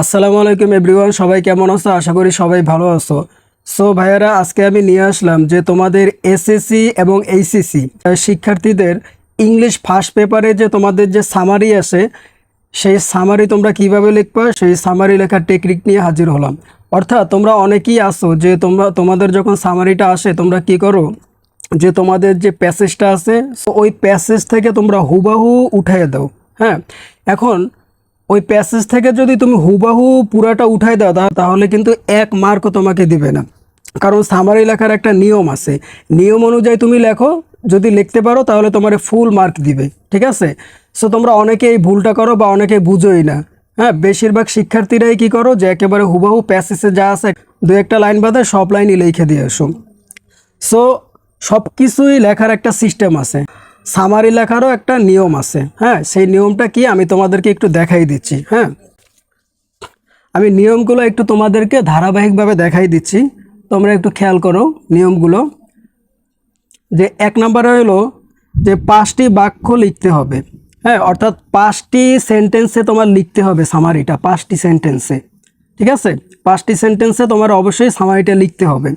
আসসালামু আলাইকুম এভরিওয়ান, সবাই কেমন আছো? আশা করি সবাই ভালো আছো। সো ভাইয়ারা, আজকে আমি নিয়ে আসলাম যে তোমাদের এসএসসি এবং এইচএসসি শিক্ষার্থীদের ইংলিশ ফার্স্ট পেপারে যে তোমাদের যে সামারি আছে সেই সামারি তোমরা কীভাবে লিখবা? সেই সামারি লেখার টেকনিক নিয়ে হাজির হলাম। অর্থাৎ তোমরা অনেকেই আসো যে তোমরা, তোমাদের যখন সামারিটা আসে, তোমরা কি করো? যে তোমাদের যে প্যাসেজটা আছে সো ওই প্যাসেজ থেকে তোমরা হুবাহু উঠিয়ে দাও। হ্যাঁ? এখন ওই প্যাসেজ থেকে যদি তুমি হুবাহু পুরাটা উঠাই দাও তাহলে কিন্তু এক মার্কও তোমাকে দিবে না। কারণ সামারি লেখার একটা নিয়ম আছে। নিয়ম অনুযায়ী তুমি লেখো, যদি লিখতে পারো তাহলে তোমার ফুল মার্ক দিবে, ঠিক আছে? সো তোমরা অনেকে এই ভুলটা করো বা অনেকে বুঝোই না। হ্যাঁ বেশিরভাগ শিক্ষার্থীরাই কি করো, যে একেবারে হুবাহু প্যাসেজে যা আছে, দু একটা লাইন বাদে সব লাইনই লিখে দিয়ে আসো। সো সব কিছুই লেখার একটা সিস্টেম আছে। সামারি লেখারও একটা নিয়ম আছে হ্যাঁ? সেই নিয়মটা কি আমি তোমাদেরকে একটু দেখাই দিচ্ছি হ্যাঁ? আমি নিয়মগুলো একটু তোমাদেরকে ধারাবাহিকভাবে দেখাই দিচ্ছি। তোমরা একটু খেয়াল করো নিয়মগুলো। যে এক নম্বরে হলো যে পাঁচটি বাক্য লিখতে হবে হ্যাঁ? অর্থাৎ পাঁচটি সেন্টেন্সে তোমার লিখতে হবে সামারিটা, পাঁচটি সেন্টেন্সে, ঠিক আছে? পাঁচটি সেন্টেন্সে তোমার অবশ্যই সামারিটা লিখতে হবে।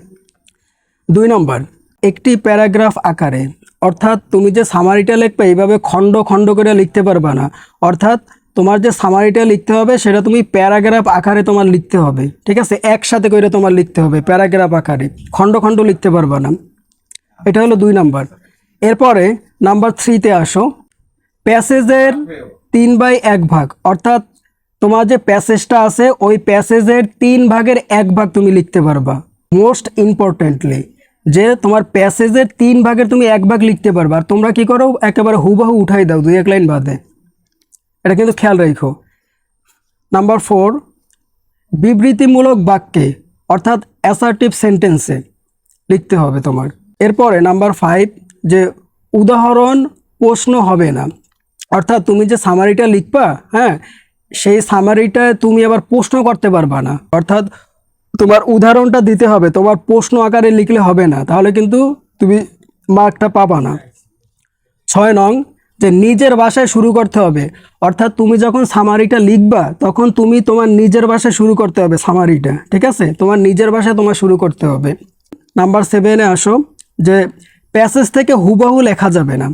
দুই নম্বর, একটি প্যারাগ্রাফ আকারে অর্থাৎ তুমি যে সামারিটা লিখবে, এইভাবে খণ্ড খণ্ড করে লিখতে পারবে না। অর্থাৎ তোমার যে সামারিটা লিখতে হবে, সেটা তুমি প্যারাগ্রাফ আকারে তোমার লিখতে হবে। ঠিক আছে? একসাথে করে তোমার লিখতে হবে, প্যারাগ্রাফ আকারে। খণ্ড খণ্ড লিখতে পারবে না। এটা হলো দুই নাম্বার। এরপরে নাম্বার থ্রিতে আসো। প্যাসেজের তিন বাই এক ভাগ। অর্থাৎ তোমার যে প্যাসেজটা আছে, ওই প্যাসেজের তিন ভাগের এক ভাগ তুমি লিখতে পারবা। Most importantly. যে তোমার প্যাসেজের তিন ভাগের তুমি এক ভাগ লিখতে পারবা। আর তোমরা কি করো? একেবারে হুবাহু উঠাই দাও দুই এক লাইন বাদে। এটা কিন্তু খেয়াল রেখো। নাম্বার ফোর বিবৃতিমূলক বাক্যে, অর্থাৎ অ্যাসার্টিভ সেন্টেন্সে লিখতে হবে তোমার। এরপরে নাম্বার ফাইভ যে উদাহরণ প্রশ্ন হবে না। অর্থাৎ তুমি যে সামারিটা লিখবা হ্যাঁ সেই সামারিটা তুমি আবার প্রশ্ন করতে পারবা না। অর্থাৎ তোমার উদাহরণটা দিতে হবে, তোমার প্রশ্ন আকারে লিখলে হবে না, তাহলে কিন্তু তুমি মার্কটা পাবা না। ছয় নং, যে নিজের ভাষায় শুরু করতে হবে, অর্থাৎ তুমি যখন সামারিটা লিখবা, তখন তুমি তোমার নিজের ভাষায় শুরু করতে হবে সামারিটা ঠিক আছে? তোমার নিজের ভাষায় তোমার শুরু করতে হবে। নাম্বার সেভেনে আসো, যে প্যাসেজ থেকে হুবাহু লেখা যাবে না।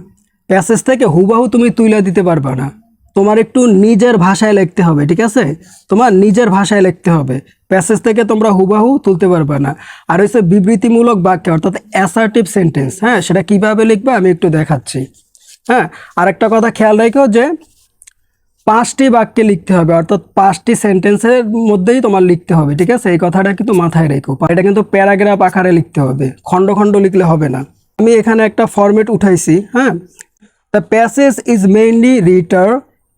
প্যাসেজ থেকে হুবাহু তুমি তুলে দিতে পারবে না। তোমার একটু নিজের ভাষায় লিখতে হবে, ঠিক আছে? তোমার নিজের ভাষায় লিখতে হবে। প্যাসেজ থেকে তোমরা হুবাহু তুলতে পারবে না। আর হচ্ছে বিবৃতিমূলক বাক্য, অর্থাৎ অ্যাসার্টিভ সেন্টেন্স হ্যাঁ? সেটা কীভাবে লিখবে আমি একটু দেখাচ্ছি। হ্যাঁ? আর একটা কথা খেয়াল রেখো যে পাঁচটি বাক্যে লিখতে হবে, অর্থাৎ পাঁচটি সেন্টেন্সের মধ্যেই তোমার লিখতে হবে, ঠিক আছে? এই কথাটা কিন্তু মাথায় রেখো। এটা কিন্তু প্যারাগ্রাফ আকারে লিখতে হবে, খণ্ড খণ্ড লিখলে হবে না। আমি এখানে একটা ফরম্যাট উঠাইছি হ্যাঁ? The passage is mainly writer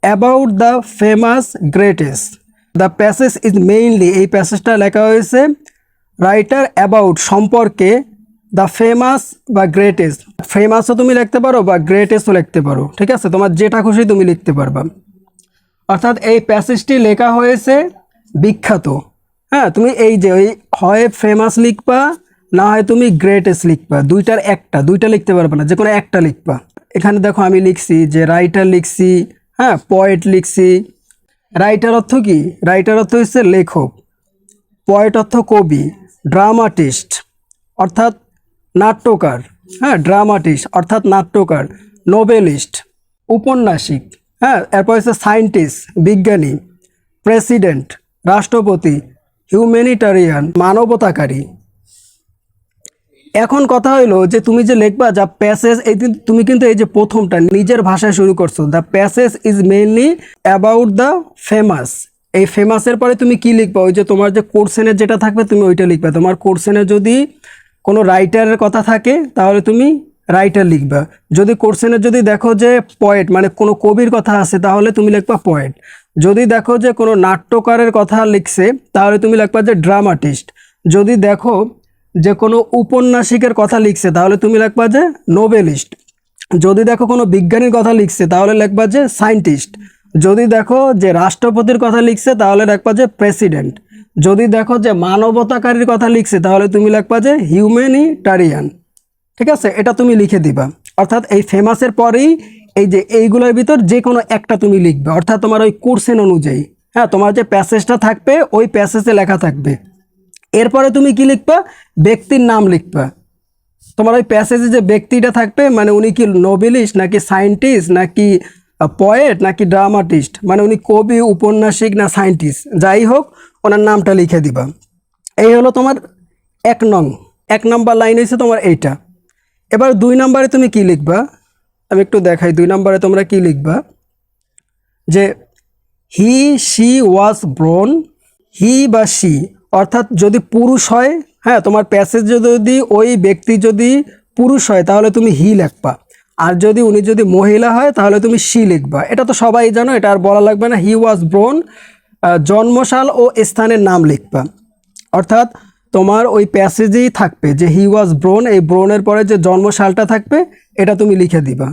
about the famous greatest the passage is mainly এই প্যাসেজটা লেখা হয়েছে রাইটার অ্যাবাউট সম্পর্কে দ্য ফেমাস বা গ্রেটেস্ট ফেমাসও তুমি লিখতে পারো বা গ্রেটেস্টও লিখতে পারো, ঠিক আছে? তোমার যেটা খুশি তুমি লিখতে পারবা। অর্থাৎ এই প্যাসেজটি লেখা হয়েছে বিখ্যাত। হ্যাঁ তুমি এই যে ওই হয় ফেমাস লিখবা, না হয় তুমি গ্রেটেস্ট লিখবা। দুইটার একটা, দুইটা লিখতে পারবে না যে কোনো একটা লিখবা। এখানে দেখো আমি লিখছি যে রাইটার লিখছি হ্যাঁ পয়েট লিখছি। রাইটার অর্থ কি? রাইটার অর্থ হচ্ছে লেখক। পয়েট অর্থ কবি ড্রামাটিস্ট অর্থাৎ নাট্যকার। হ্যাঁ ড্রামাটিস্ট অর্থাৎ নাট্যকার নোবেলিস্ট উপন্যাসিক। হ্যাঁ এরপর হচ্ছে সায়েন্টিস্ট বিজ্ঞানী প্রেসিডেন্ট রাষ্ট্রপতি হিউম্যানিটারিয়ান মানবতাকারী। এখন কথা হলো যে তুমি যে লিখবা যা প্যাসেজ এই তুমি কিন্তু এই যে প্রথমটা নিজের ভাষায় শুরু করছ। The passage is mainly about the famous এই ফেমাসের পরে তুমি কি লিখবা? ওই যে তোমার যে কোর্সেনের যেটা থাকবে, তুমি ওইটা লিখবা। তোমার কোর্সেনে যদি কোনো রাইটারের কথা থাকে, তাহলে তুমি রাইটার লিখবা। যদি কোর্সেনের যদি দেখো যে পয়েট মানে কোনো কবির কথা আছে, তাহলে তুমি লিখবা পয়েট যদি দেখো যে কোনো নাট্যকারের কথা লিখছে, তাহলে তুমি লিখবা যে ড্রামাটিস্ট যদি দেখো যে কোনো উপন্যাসিকের কথা লিখছে, তাহলে তুমি লিখবা যে নোবেলিস্ট। যদি দেখো কোনো বিজ্ঞানীর কথা লিখছে, তাহলে লিখবা যে সায়েন্টিস্ট যদি দেখো যে রাষ্ট্রপতির কথা লিখছে, তাহলে লিখবা যে প্রেসিডেন্ট। যদি দেখো যে মানবতাকারীর কথা লিখছে, তাহলে তুমি লিখবা যে হিউম্যানিটারিয়ান। ঠিক আছে? এটা তুমি লিখে দিবা। অর্থাৎ এই ফেমাসের পরেই এই যে এইগুলোর ভিতর যে কোনো একটা তুমি লিখবে। অর্থাৎ তোমার ওই কোর্সেন অনুযায়ী। হ্যাঁ তোমার যে প্যাসেজটা থাকবে, ওই প্যাসেজে লেখা থাকবে। এরপরে তুমি কি লিখবা? ব্যক্তির নাম লিখবা। তোমার ওই প্যাসেজে যে ব্যক্তিটা থাকবে মানে উনি কি নোবেলিস্ট নাকি সায়েন্টিস্ট নাকি পয়েট নাকি ড্রামাটিস্ট মানে উনি কবি, উপন্যাসিক না সায়েন্টিস্ট যাই হোক, ওনার নামটা লিখে দিবা। এই হলো তোমার এক নং, এক নম্বর লাইন হয়েছে তোমার এইটা। এবার দুই নম্বরে তুমি কি লিখবা? আমি একটু দেখাই, দুই নম্বরে তোমরা কি লিখবা? যে হি শি ওয়াজ ব্রোন হি বা শি অর্থাৎ যদি পুরুষ হয় হ্যাঁ তোমার প্যাসেজ যদি ওই ব্যক্তি যদি পুরুষ হয়, তাহলে তুমি হি লিখবা। আর যদি উনি যদি মহিলা হয়, তাহলে তুমি শি লিখবা। এটা তো সবাই জানো, এটা আর বলা লাগবে না। হি ওয়াজ ব্রোন জন্মসাল ও স্থানের নাম লিখবা। অর্থাৎ তোমার ওই প্যাসেজেই থাকবে যে হি ওয়াজ ব্রোন এই ব্রোনের পরে যে জন্মসালটা থাকবে, এটা তুমি লিখে দিবা।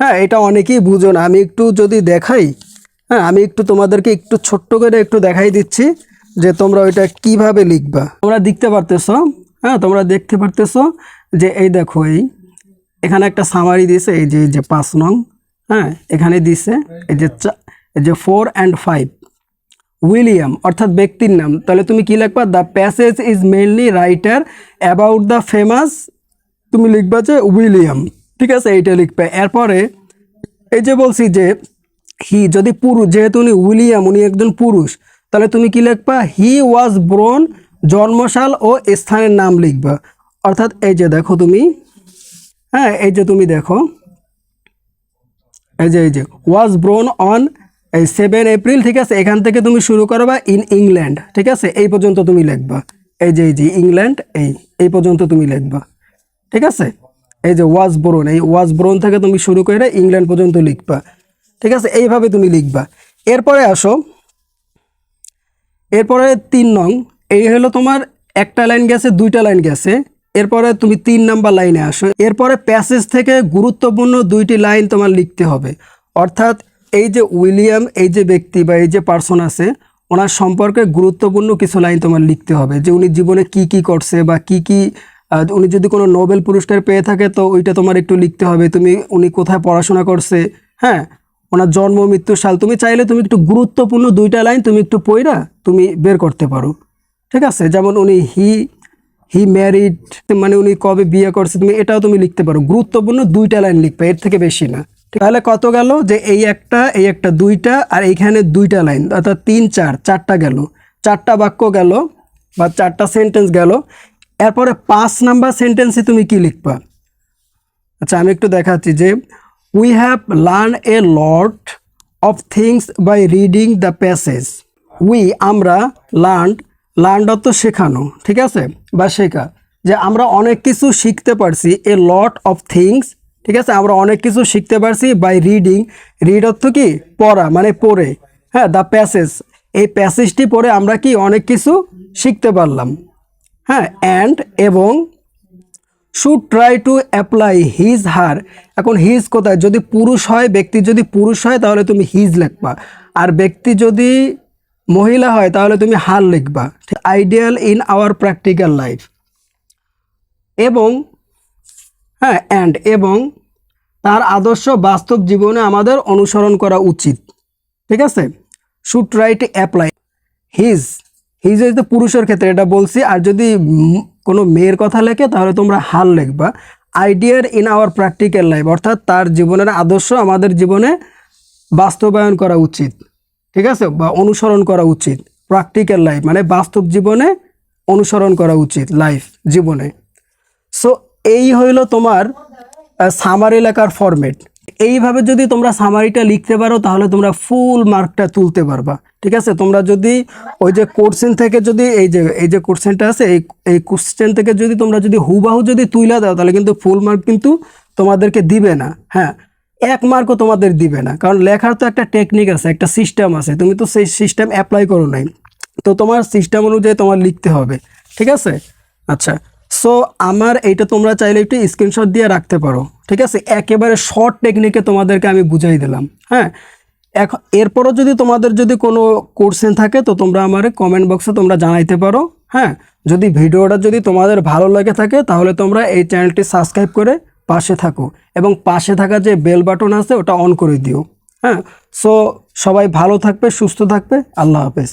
হ্যাঁ এটা অনেকেই বুঝো না। আমি একটু যদি দেখাই হ্যাঁ আমি একটু তোমাদেরকে একটু ছোট্ট করে একটু দেখাই দিচ্ছি। যে তোমরা ওইটা কীভাবে লিখবা? তোমরা দেখতে পারতেছো হ্যাঁ তোমরা দেখতে পারতেছো যে এই দেখো, এই এখানে একটা সামারি দিছে এই যে যে পাঁচ নং হ্যাঁ এখানে দিছে এই যে এই যে ফোর অ্যান্ড ফাইভ উইলিয়াম, অর্থাৎ ব্যক্তির নাম। তাহলে তুমি কি লিখবা? The passage is mainly writer about the famous তুমি লিখবা যে উইলিয়াম। ঠিক আছে, এইটা লিখবে। এরপরে এই যে বলছি যে, হি, যদি পুরুষ, যেহেতু উনি উইলিয়াম, উনি একজন পুরুষ তাহলে তুমি কি লিখবা? হি ওয়াজ ব্রোন জন্মশাল ও স্থানের নাম লিখবা। অর্থাৎ এই যে দেখো তুমি হ্যাঁ এই যে তুমি দেখো, এই যে এই যে ওয়াজ ব্রোন অন এই সেভেন এপ্রিল ঠিক আছে? এখান থেকে তুমি শুরু করবা ইন ইংল্যান্ড ঠিক আছে? এই পর্যন্ত তুমি লিখবা। এই যে এই যে ইংল্যান্ড এই এই পর্যন্ত তুমি লিখবা। ঠিক আছে? এই যে ওয়াজ ব্রোন এই ওয়াজ ব্রোন থেকে তুমি শুরু করে ইংল্যান্ড পর্যন্ত লিখবা। ঠিক আছে? এইভাবে তুমি লিখবা। এরপরে আসো। এরপরে তিন নং, এই হলো তোমার একটা লাইন গেছে, দুইটা লাইন গেছে। এরপরে তুমি তিন নাম্বার লাইনে আসো। এরপরে প্যাসেজ থেকে গুরুত্বপূর্ণ দুইটি লাইন তোমার লিখতে হবে। অর্থাৎ এই যে উইলিয়াম, এই যে ব্যক্তি বা এই যে পার্সন আছে, ওনার সম্পর্কে গুরুত্বপূর্ণ কিছু লাইন তোমার লিখতে হবে। যে উনি জীবনে কি কি করছে বা কি কি উনি যদি কোনো নোবেল পুরস্কার পেয়ে থাকে, তো ওইটা তোমার একটু লিখতে হবে। তুমি, উনি কোথায় পড়াশোনা করছে হ্যাঁ? ওনার জন্ম, মৃত্যু সাল, তুমি চাইলে তুমি একটু গুরুত্বপূর্ণ দুইটা লাইন তুমি একটু পড়া তুমি বের করতে পারো। ঠিক আছে? যেমন উনি হি হি ম্যারিড মানে উনি কবে বিয়ে করছে, তুমি এটাও তুমি লিখতে পারো। গুরুত্বপূর্ণ দুইটা লাইন লিখবে, এর থেকে বেশি না। তাহলে কত গেল? যে এই একটা এই একটা দুইটা, আর এইখানে দুইটা লাইন, অর্থাৎ তিন, চার, চারটা গেল। চারটা বাক্য গেল, বা চারটা সেন্টেন্স গেল। এরপরে পাঁচ নাম্বার সেন্টেন্সে তুমি কি লিখবা? আচ্ছা আমি একটু দেখাচ্ছি যে we have learn a lot of things by reading the passage we আমরা লার্ন লার্ন অর্থ শেখানো, ঠিক আছে? বা শেখা। যে আমরা অনেক কিছু শিখতে পারছি এ লট অফ থিংস ঠিক আছে? আমরা অনেক কিছু শিখতে পারছি বাই রিডিং রিড অর্থ কি? পড়া মানে পড়ে। হ্যাঁ দ্য প্যাসেজ এই প্যাসেজটি পড়ে আমরা কি অনেক কিছু শিখতে পারলাম। হ্যাঁ অ্যান্ড এবং should try to apply his her এখন হিজ কোথায়? যদি পুরুষ হয়, ব্যক্তি যদি পুরুষ হয়, তাহলে তুমি হিজ লিখবা। আর ব্যক্তি যদি মহিলা হয়, তাহলে তুমি হার লিখবা। Ideal in our practical life এবং হ্যাঁ অ্যান্ড এবং তার আদর্শ বাস্তব জীবনে আমাদের অনুসরণ করা উচিত। ঠিক আছে? Should to apply his his হইতে পুরুষের ক্ষেত্রে, এটা বলছি। আর যদি কোনো মেয়ের কথা লেখে, তাহলে তোমরা হাল লিখবা। আইডিয়ার ইন আওয়ার প্র্যাকটিক্যাল লাইফ অর্থাৎ তার জীবনের আদর্শ আমাদের জীবনে বাস্তবায়ন করা উচিত, ঠিক আছে? বা অনুসরণ করা উচিত প্র্যাকটিক্যাল লাইফ মানে বাস্তব জীবনে অনুসরণ করা উচিত লাইফ জীবনে। সো এই হইল তোমার সামারি লেখার ফরম্যাট এইভাবে যদি তোমরা সামারিটা লিখতে পারো, তাহলে তোমরা ফুল মার্কটা তুলতে পারবা। ঠিক আছে? তোমরা যদি ওই যে কোশ্চেন থেকে যদি, এই যে এই যে কোশ্চেনটা আছে, এই এই কোশ্চেন থেকে যদি তোমরা যদি হুবাহু যদি তুইলা দাও, তাহলে কিন্তু ফুল মার্ক কিন্তু তোমাদেরকে দিবে না। হ্যাঁ? এক মার্কও তোমাদের দিবে না। কারণ লেখার তো একটা টেকনিক আছে, একটা সিস্টেম আছে। তুমি তো সেই সিস্টেম অ্যাপ্লাই করো নাই। তো তোমার সিস্টেম অনুযায়ী তোমার লিখতে হবে। ঠিক আছে? আচ্ছা। সো আমার এইটা তোমরা চাইলে একটু স্ক্রিনশট দিয়ে রাখতে পারো, ঠিক আছে? একেবারে শর্ট টেকনিকে তোমাদেরকে আমি বুঝাই দিলাম হ্যাঁ? এখন এরপরও যদি তোমাদের যদি কোনো কোশ্চেন থাকে, তো তোমরা আমার কমেন্ট বক্সে তোমরা জানাইতে পারো হ্যাঁ? যদি ভিডিওটা যদি তোমাদের ভালো লাগে থাকে, তাহলে তোমরা এই চ্যানেলটি সাবস্ক্রাইব করে পাশে থাকো এবং পাশে থাকা যে বেল বাটন আছে, ওটা অন করে দিও হ্যাঁ? সো সবাই ভালো থাকবে, সুস্থ থাকবে, আল্লাহ হাফেজ।